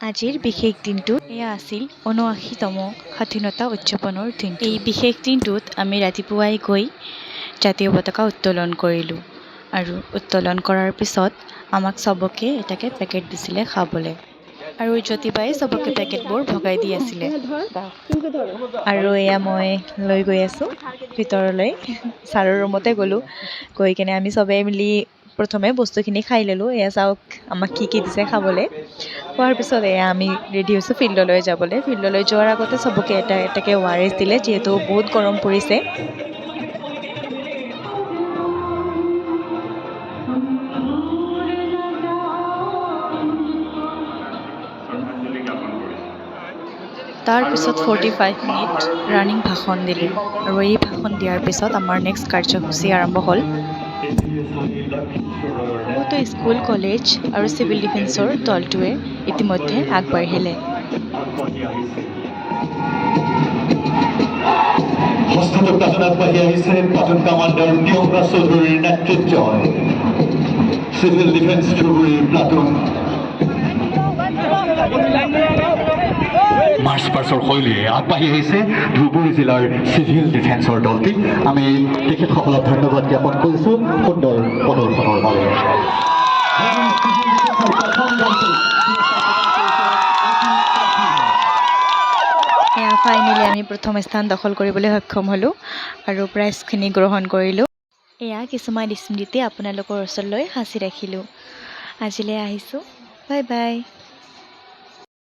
আজিৰ বিশেষ দিনটো এয়া আছিল ঊনআশীতম স্বাধীনতা উদযাপনৰ দিন এই বিশেষ দিনটোত আমি ৰাতিপুৱাই গৈ জাতীয় পতাকা উত্তোলন কৰিলোঁ আৰু উত্তোলন কৰাৰ পিছত আমাক চবকে এটাকে পেকেট দিছিলে খাবলৈ। আৰু জ্যোতিবাই চবকে পেকেটবোৰ ভগাই দি আছিলে। আৰু এয়া মই লৈ গৈ আছোঁ, ভিতৰলৈ। ছাৰৰ ৰুমতে গ'লোঁ। গৈ কিনে আমি চবেই মিলি প্ৰথমে বস্তুখিনি খাই ল'লোঁ এয়া চাওক আমাক কি কি দিছে খাবলৈ। খোৱাৰ পিছত এয়া আমি ৰেডি হৈছোঁ ফিল্ডলৈ যাবলৈ। ফিল্ডলৈ যোৱাৰ আগতে চবকে এটা এটাকৈ অ' আৰ এছ দিলে যিহেতু বহুত গৰম পৰিছে। তাৰপিছত ফৰ্টি ফাইভ মিনিট ৰানিং ভাষণ দিলে। আৰু এই ভাষণ দিয়াৰ পিছত আমাৰ নেক্সট কাৰ্যসূচী আৰম্ভ হ'ল। বহুতো স্কুল কলেজ আৰু চিভিল ডিফেন্সৰ দলটোৱে ইতিমধ্যে আগবাঢ়িলে চিভিল ডিফেন্স প্লাটুন মাৰ্চ পাৰ্চৰ শৈলীৰে আগবাঢ়ি আহিছে। ধুবুৰী জিলাৰ চিভিল ডিফেন্সৰ দলটি। আমি তেখেতসকলক ধন্যবাদ জ্ঞাপন কৰিছোঁ। সুন্দৰ প্ৰদৰ্শনৰ বাবে। ফাইনেলি আমি প্ৰথম স্থান দখল কৰিবলৈ সক্ষম হ'লোঁ আৰু প্ৰাইজখিনি গ্ৰহণ কৰিলোঁ। এয়া কিছুমান স্মৃতি আপোনালোকৰ ওচৰলৈ সাঁচি ৰাখিলোঁ। আজিলৈ আহিছোঁ। Bye bye.